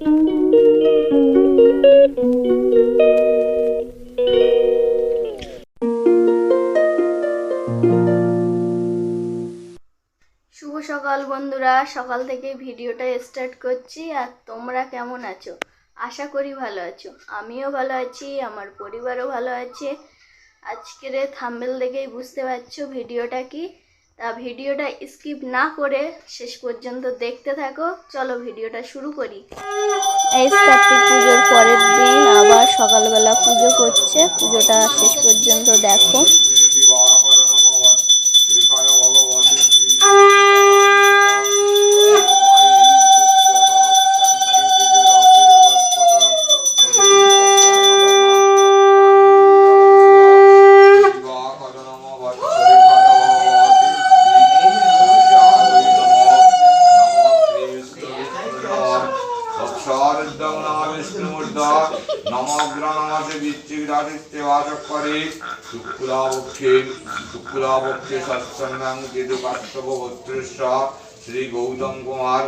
শুভ সকাল বন্ধুরা, সকাল থেকে ভিডিওটা স্টার্ট করছি আর তোমরা কেমন আছো? আশা করি ভালো আছো। আমিও ভালো আছি, আমার পরিবারও ভালো আছে। আজকের থাম্বেল দেখেই বুঝতে পারছ ভিডিওটা কি। তা ভিডিওটা স্কিপ না করে শেষ পর্যন্ত দেখতে থাকো। চলো ভিডিওটা শুরু করি। এই কার্তিক পুজোর পরের দিন আবার সকালবেলা পুজো করছে। পুজোটা শেষ পর্যন্ত দেখো। শুক্লাবক্ষে শুক্লাবক্ষে কেতু কাশ্যপ শ্রী গৌতম কুমার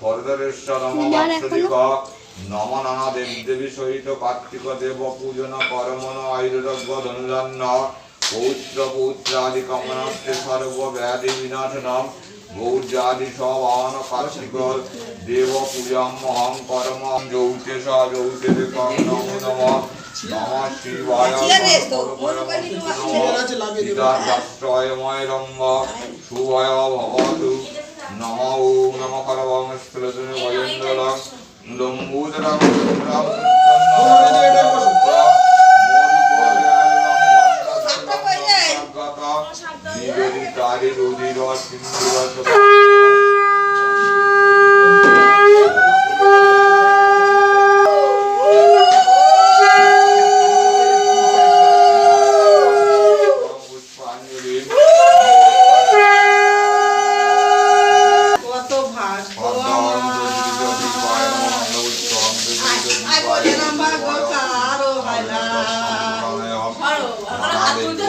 সর্দারেশ্বর নম নম নানা দেব দেবী সহিত কার্তিক দেব পূজন করমন আয়ুর্যজ্ঞ ধনুজান্ন পৌত্র পৌত্রাদি কামনাস্তে সর্ব ব্যাধি বিনাশনম। গৌর্যাদি সবান কার্তিক দেব পূজাম মহং করম যৌতে স যৌতে নম নম। নম শিবায় সীতাষ্টয়ময় রঙ্গ শুভয় ভবতু। নম ওম নম করবং স্ফুলতুনি ভজেন্দ্রলং লম্বুদরং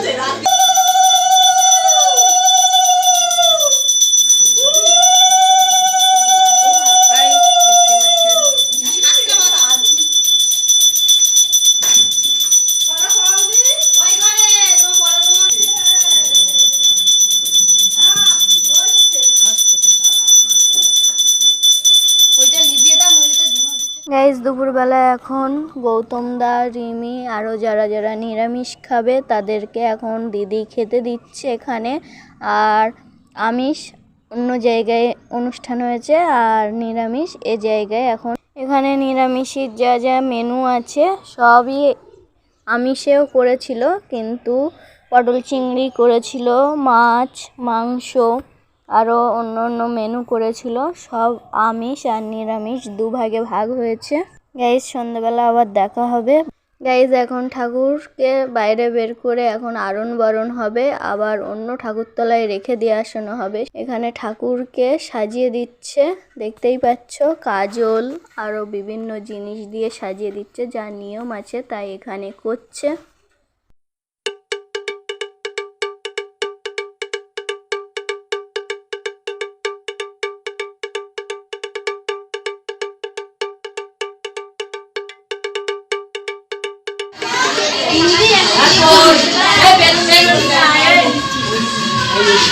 嘴巴 গাইজ দুপুরবেলা এখন গৌতম দা, রিমি আরও যারা যারা নিরামিষ খাবে, তাদেরকে এখন দিদি খেতে দিচ্ছে এখানে। আর আমিষ অন্য জায়গায় অনুষ্ঠান হয়েছে, আর নিরামিষ এ জায়গায় এখন। এখানে নিরামিষের যা যা মেনু আছে, সবই আমিষেও করেছিল, কিন্তু পটল চিংড়ি করেছিল, মাছ, মাংস। আরও অন্য অন্য মেনু করেছিল। সব আমিষ আর নিরামিষ দুভাগে ভাগ হয়েছে। গাইজ সন্ধ্যাবেলা আবার দেখা হবে। গাইজ এখন ঠাকুরকে বাইরে বের করে এখন আরণ বরণ হবে। আবার অন্য ঠাকুরতলায় রেখে দিয়ে আসানো হবে। এখানে ঠাকুরকে সাজিয়ে দিচ্ছে। দেখতেই পাচ্ছ, কাজল আরও বিভিন্ন জিনিস দিয়ে সাজিয়ে দিচ্ছে, যা নিয়ম আছে তাই এখানে করছে।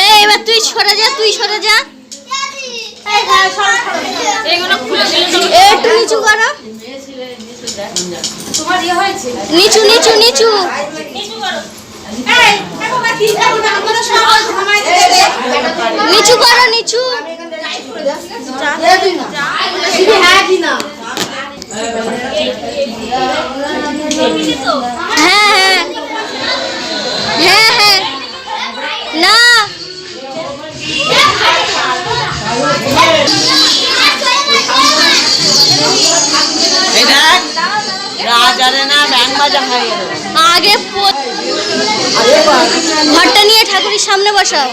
এই এবার তুই সরে যা তুই সরে যা একটু নিচু করো নিচু নিচু নিচু নিচু। করো। নিচু হ্যাঁ। হ্যাঁ হ্যাঁ। আগে ঘরটা নিয়ে ঠাকুরের সামনে বসাও।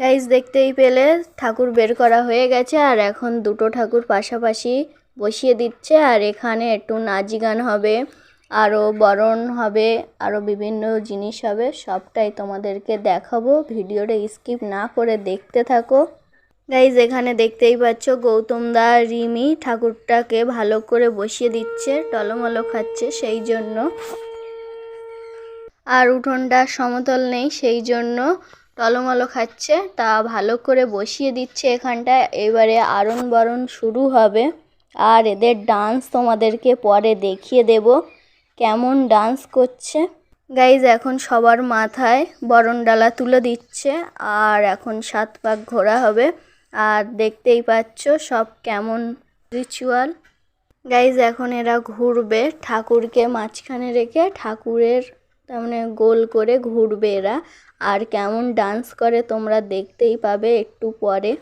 গাইজ দেখতেই পেলে ঠাকুর বের করা হয়ে গেছে আর এখন দুটো ঠাকুর পাশাপাশি বসিয়ে দিচ্ছে আর এখানে একটু নাচ গান হবে আরও বরণ হবে আরও বিভিন্ন জিনিস হবে সবটাই তোমাদেরকে দেখাবো। ভিডিওটা স্কিপ না করে দেখতে থাকো। গাইজ এখানে দেখতেই পাচ্ছ গৌতম দা রিমি ঠাকুরটাকে ভালো করে বসিয়ে দিচ্ছে, টলমলো খাচ্ছে সেই জন্য। আর উঠোনটা সমতল নেই সেই জন্য টলমলো খাচ্ছে, তা ভালো করে বসিয়ে দিচ্ছে এখানটায়। এবারে আরণ বরণ শুরু হবে। আর এদের ডান্স তোমাদেরকে পরে দেখিয়ে দেব কেমন ডান্স করছে। গাইজ এখন সবার মাথায় বরণডালা তুলে দিচ্ছে, আর এখন সাত পাক ঘোরা হবে। আর দেখতেই পাচ্ছ সব কেমন রিচুয়াল গাইজ এখন এরা ঘুরবে ঠাকুরকে মাঝখানে রেখে ঠাকুরের তার মানে গোল করে ঘুরবে এরা। আর কেমন ডান্স করে তোমরা দেখতেই পাবে একটু পরে।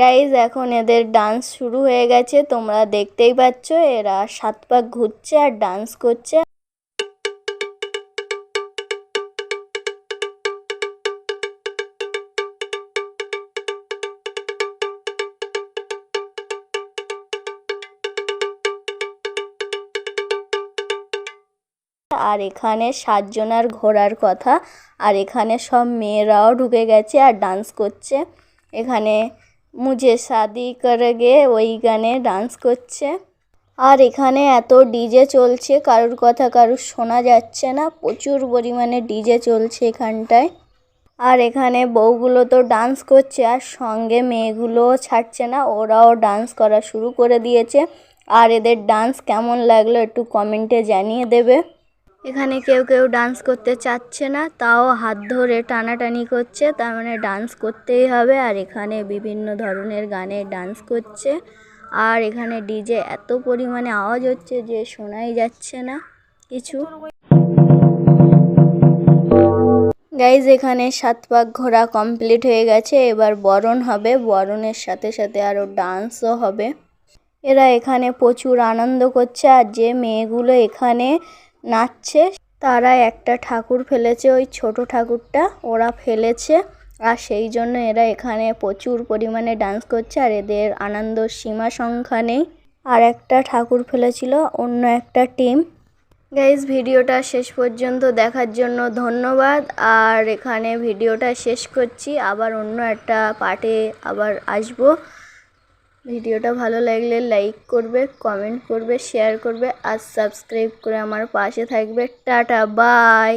গাইজ এখন এদের ডান্স শুরু হয়ে গেছে। তোমরা দেখতেই পাচ্ছ, এরা সাত পাক ঘুরছে আর ডান্স করছে। আর এখানে সাতজনার ঘোরার কথা। আর এখানে সব মেয়েরাও ঢুকে গেছে আর ডান্স করছে। এখানে মুঝে শাদি করে গে ওই গানে ডান্স করছে। আর এখানে এত ডিজে চলছে, কারোর কথা কারোর শোনা যাচ্ছে না, প্রচুর পরিমাণে ডিজে চলছে এখানটায়। আর এখানে বউগুলো তো ডান্স করছে, আর সঙ্গে মেয়েগুলোও ছাড়ছে না, ওরাও ডান্স করা শুরু করে দিয়েছে। আর এদের ডান্স কেমন লাগল একটু কমেন্টে জানিয়ে দেবে। এখানে কেউ কেউ ডান্স করতে চাচ্ছে না, তাও হাত ধরে টানাটানি করছে, তার মানে ডান্স করতেই হবে। আর এখানে বিভিন্ন ধরনের গানে ডান্স করছে। আর এখানে ডিজে এত পরিমাণে আওয়াজ হচ্ছে যে শোনাই যাচ্ছে না কিছু। গাইজ এখানে সাত পাক ঘোরা কমপ্লিট হয়ে গেছে, এবার বরণ হবে। বরণের সাথে সাথে আরও ডান্সও হবে। এরা এখানে প্রচুর আনন্দ করছে, আর যে মেয়েগুলো এখানে নাচছে। তারা একটা ঠাকুর ফেলেছে, ওই ছোট ঠাকুরটা ওরা ফেলেছে। আর সেই জন্য এরা এখানে প্রচুর পরিমাণে ডান্স করছে আর এদের আনন্দ সীমা সংখ্যা নেই। আর একটা ঠাকুর ফেলেছিল, অন্য একটা টিম গাইজ ভিডিওটা শেষ পর্যন্ত দেখার জন্য ধন্যবাদ। আর এখানে ভিডিওটা শেষ করছি, আবার অন্য একটা পার্টে আবার আসব। ভিডিওটা ভালো লাগলে লাইক করবে কমেন্ট করবে শেয়ার করবে আর সাবস্ক্রাইব করে আমার পাশে থাকবে। Tata bye